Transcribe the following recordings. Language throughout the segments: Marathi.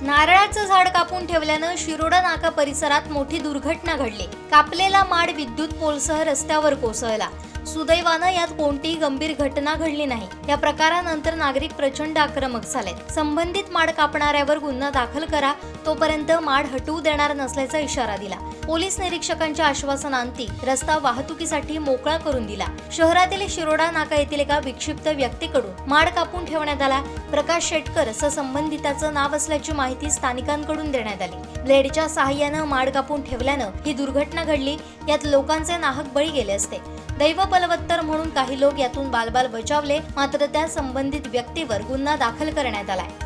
नारळाचं झाड कापून ठेवल्यानं शिरोडा नाका परिसरात मोठी दुर्घटना घडली. कापलेला माड विद्युत पोलसह रस्त्यावर कोसळला. सुदैवानं यात कोणतीही गंभीर घटना घडली नाही. या प्रकारानंतर नागरिक प्रचंड आक्रमक झालेत संबंधित माड कापणाऱ्यावर गुन्हा दाखल करा तोपर्यंत माड हटवू देणार नसल्याचा इशारा दिला. पोलीस निरीक्षकांच्या आश्वासनांती रस्ता वाहतुकीसाठी मोकळा करून दिला. शहरातील शिरोडा नाका येथील एका विक्षिप्त व्यक्तीकडून माड कापून ठेवण्यात आला. प्रकाश शेटकर असं संबंधिताचं नाव असल्याची माहिती माहिती स्थानिकांकडून देण्यात आली. ब्लेडच्या सहाय्यानं माड कापून ठेवल्यानं ही दुर्घटना घडली. यात लोकांचे नाहक बळी गेले असते. दैव बलवत्तर म्हणून काही लोक यातून बालबाल बचावले मात्र त्या संबंधित व्यक्तीवर गुन्हा दाखल करण्यात आलाय.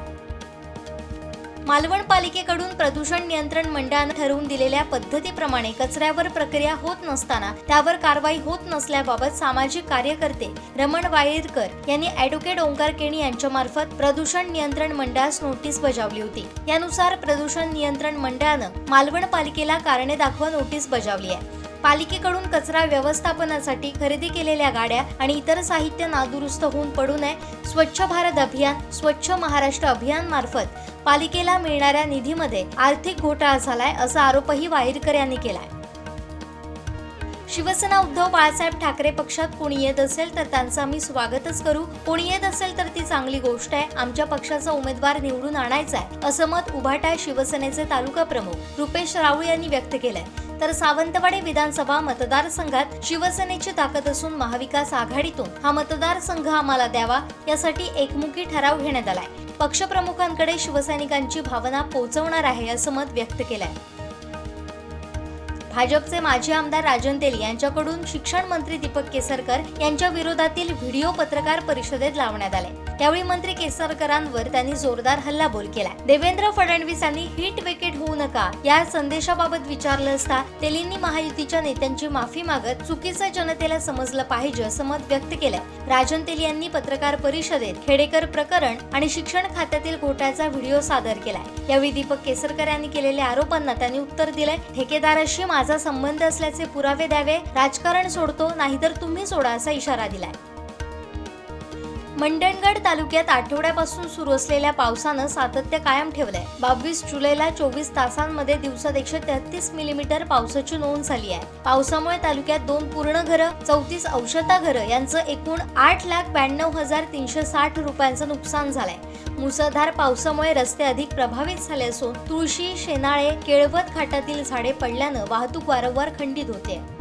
मालवण पालिकेकडून प्रदूषण नियंत्रण मंडळानं ठरवून दिलेल्या पद्धतीप्रमाणे कचऱ्यावर प्रक्रिया होत नसताना त्यावर कारवाई होत नसल्याबाबत सामाजिक कार्यकर्ते रमण वायरकर यांनी ॲडव्होकेट ओंकार केणी यांच्यामार्फत प्रदूषण नियंत्रण मंडळास नोटीस बजावली होती. यानुसार प्रदूषण नियंत्रण मंडळानं मालवण पालिकेला कारणे दाखवा नोटीस बजावली आहे. पालिकेकडून कचरा व्यवस्थापनासाठी खरेदी केलेल्या गाड्या आणि इतर साहित्य नादुरुस्त होऊन पडू नये स्वच्छ भारत अभियान स्वच्छ महाराष्ट्र अभियान मार्फत पालिकेला मिळणाऱ्या निधीमध्ये आर्थिक घोटाळा झालाय असा आरोपही वाईरकर यांनी केलाय. शिवसेना उद्धव बाळासाहेब ठाकरे पक्षात कोणी येत असेल तर त्यांचं आम्ही स्वागतच करू. कोणी येत असेल तर ती चांगली गोष्ट आहे. आमच्या पक्षाचा उमेदवार निवडून आणायचा आहे असं मत उभाटा शिवसेनेचे तालुका प्रमुख रुपेश राऊळ यांनी व्यक्त केलंय. तर सावंतवाडी विधानसभा मतदारसंघात शिवसेनेची ताकद असून महाविकास आघाडीतून हा मतदारसंघ आम्हाला द्यावा यासाठी एकमुखी ठराव घेण्यात आलाय. पक्षप्रमुखांकडे शिवसैनिकांची भावना पोहोचवणार आहे असं मत व्यक्त केलंय. भाजपचे माजी आमदार राजन तेली यांच्याकडून शिक्षण मंत्री दीपक केसरकर यांच्या विरोधातील व्हिडिओ पत्रकार परिषदेत लावण्यात आले. त्यावेळी मंत्री केसरकरांवर त्यांनी जोरदार हल्लाबोल केला देवेंद्र फडणवीस यांनी हिट विकेट होऊ नका या संदेशाबाबत विचारलं असता तेलींनी महायुतीच्या नेत्यांची माफी मागत चुकीचं जनतेला समजलं पाहिजे असं मत व्यक्त केलंय. राजन तेली यांनी पत्रकार परिषदेत खेडेकर प्रकरण आणि शिक्षण खात्यातील घोटाळ्याचा व्हिडिओ सादर केलाय. यावेळी दीपक केसरकर यांनी केलेल्या आरोपांना त्यांनी उत्तर दिलंय. ठेकेदाराशी माझा संबंध असल्याचे पुरावे द्यावे राजकारण सोडतो नाहीतर तुम्ही सोडा असा इशारा दिलाय. मंडणगड तालुक्यात आठवड्यापासून सुरू असलेल्या पावसानं सातत्य कायम ठेवलंय. बावीस जुलैला चोवीस तासांमध्ये दिवसात एकशे तेहतीस मिलीमीटर पावसाची नोंद झाली आहे. पावसामुळे तालुक्यात दोन पूर्ण घरं चौतीस औषधा घरं यांचं एकूण आठ लाख ब्याण्णव हजार तीनशे साठ रुपयांचं नुकसान झालंय. मुसळधार पावसामुळे रस्ते अधिक प्रभावित झाले असून तुळशी शेनाळे केळवत घाटातील झाडे पडल्यानं वाहतूक वारंवार खंडित होते.